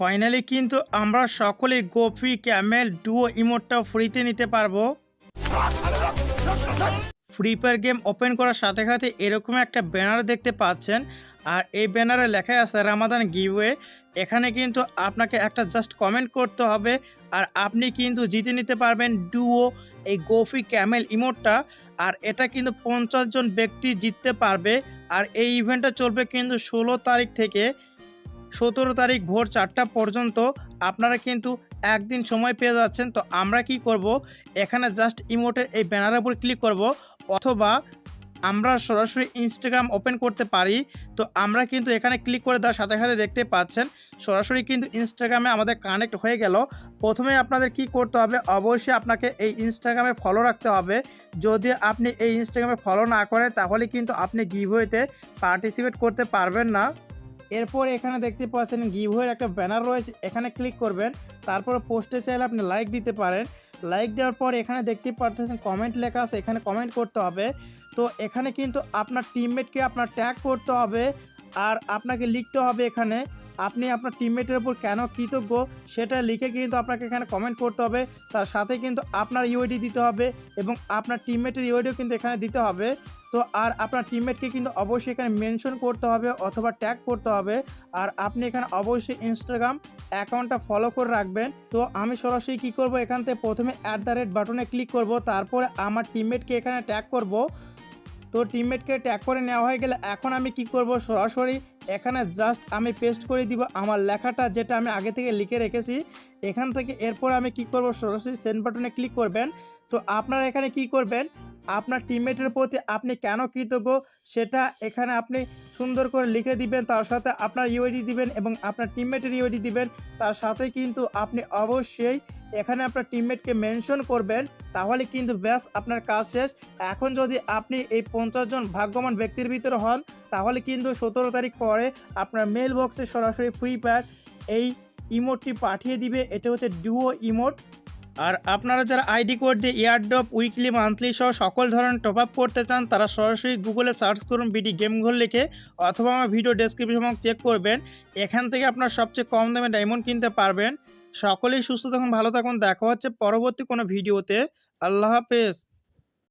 Finally কিন্তু আমরা সকলেই গোপি ক্যামেল ডুও ইমোটটা ফ্রিতে নিতে পারব। ফ্রি ফায়ার গেম ওপেন করার সাথে সাথে এরকম একটা ব্যানার দেখতে পাচ্ছেন। আর এই ব্যানারে লেখা আছে রামাদান গিভওয়ে এখানে কিন্তু আপনাকে একটা জাস্ট কমেন্ট করতে হবে। আর আপনি কিন্তু জিতে নিতে পারবেন ডুও এই গোফি, ক্যামেল ইমোটটা। আর এটা কিন্তু পঞ্চাশ জন ব্যক্তি জিততে পারবে। আর এই ইভেন্টটা চলবে কিন্তু ষোলো তারিখ থেকে। সতেরো তারিখ ভোর চারটা পর্যন্ত আপনারা কিন্তু একদিন সময় পেয়ে যাচ্ছেন। তো আমরা কি করব? এখানে জাস্ট ইমোটের এই ব্যানারের উপর ক্লিক করব। অথবা আমরা সরাসরি ইনস্টাগ্রাম ওপেন করতে পারি। তো আমরা কিন্তু এখানে ক্লিক করে দেওয়ার সাথে সাথে দেখতে পাচ্ছেন, সরাসরি কিন্তু ইনস্টাগ্রামে আমাদের কানেক্ট হয়ে গেল। প্রথমে আপনাদের কি করতে হবে? অবশ্যই আপনাকে এই ইনস্টাগ্রামে ফলো রাখতে হবে। যদি আপনি এই ইনস্টাগ্রামে ফলো না করেন, তাহলে কিন্তু আপনি গিভওয়েতে পার্টিসিপেট করতে পারবেন না। এরপর এখানে দেখতে পাচ্ছেন গিভওয়ের একটা ব্যানার রয়েছে, এখানে ক্লিক করবেন, তারপর পোস্টে চাইলে আপনি লাইক দিতে পারেন। লাইক দেওয়ার পর এখানে দেখতে পাচ্ছেন কমেন্ট লেখা আছে, এখানে কমেন্ট করতে হবে। তো এখানে কিন্তু আপনার টিমমেটকে আপনার ট্যাগ করতে হবে, আর আপনাকে লিখতে হবে এখানে আপনি আপনার টিমমেটের উপর কেন কৃতজ্ঞ, সেটা লিখে কিন্তু আপনাকে এখানে কমেন্ট করতে হবে। তার সাথে কিন্তু আপনার ইউআইডি দিতে হবে এবং আপনার টিমমেটের ইউআইডিও কিন্তু এখানে দিতে হবে। তো আর আপনার টিমমেটকে কিন্তু অবশ্যই এখানে মেনশন করতে হবে অথবা ট্যাগ করতে হবে। আর আপনি এখানে অবশ্যই ইনস্টাগ্রাম অ্যাকাউন্টটা ফলো করে রাখবেন। তো আমি সরাসরি কি করব? এখান থেকে প্রথমে অ্যাট দ্য রেট বাটনে ক্লিক করব। তারপরে আমার টিমমেটকে এখানে ট্যাগ করব। তো টিমমেটকে ট্যাগ করে নেওয়া হয়ে গেলে এখন আমি কি করব সরাসরি? এখানে জাস্ট আমি পেস্ট করে দিব আমার লেখাটা যেটা আমি আগে থেকে লিখে রেখেছি। এখান থেকে এরপর আমি কি করব সরাসরি সেন্ড বাটনে ক্লিক করবেন। তো আপনারা এখানে কি করবেন? আপনার টিমমেটের প্রতি আপনি কেন কৃতজ্ঞ? সেটা এখানে আপনি সুন্দর করে লিখে দিবেন, তার সাথে আপনার ইউআইডি দিবেন এবং আপনার টিমমেটের ইউআইডি দিবেন। তার সাথে কিন্তু আপনি অবশ্যই এখানে আপনার টিমমেটকে মেনশন করবেন, তাহলে কিন্তু ব্যাস আপনার কাজ শেষ। এখন যদি আপনি এই পঞ্চাশ জন ভাগ্যবান ব্যক্তির ভিতরে হন, তাহলে কিন্তু সতেরো তারিখ পরে আপনার মেল বক্সে সরাসরি ফ্রি ফায়ার এই ইমোটটি পাঠিয়ে দিবে। এটা হচ্ছে ডুও ইমোট আর আপনারা যারা আইডি কোড দিয়ে ইয়ারডপ উইকলি মান্থলি সহ সকল ধরনের টপ আপ করতে চান, তারা সরাসরি গুগলে সার্চ করুন বিডি গেম ঘর লিখে, অথবা আমার ভিডিও ডেসক্রিপশন চেক করবেন। এখান থেকে আপনার সবচেয়ে কম দামে ডায়মন্ড কিনতে পারবেন। সকলেই সুস্থ থাকুন ভালো থাকুন। দেখা হচ্ছে পরবর্তী কোনো ভিডিওতে। আল্লাহ হাফেজ।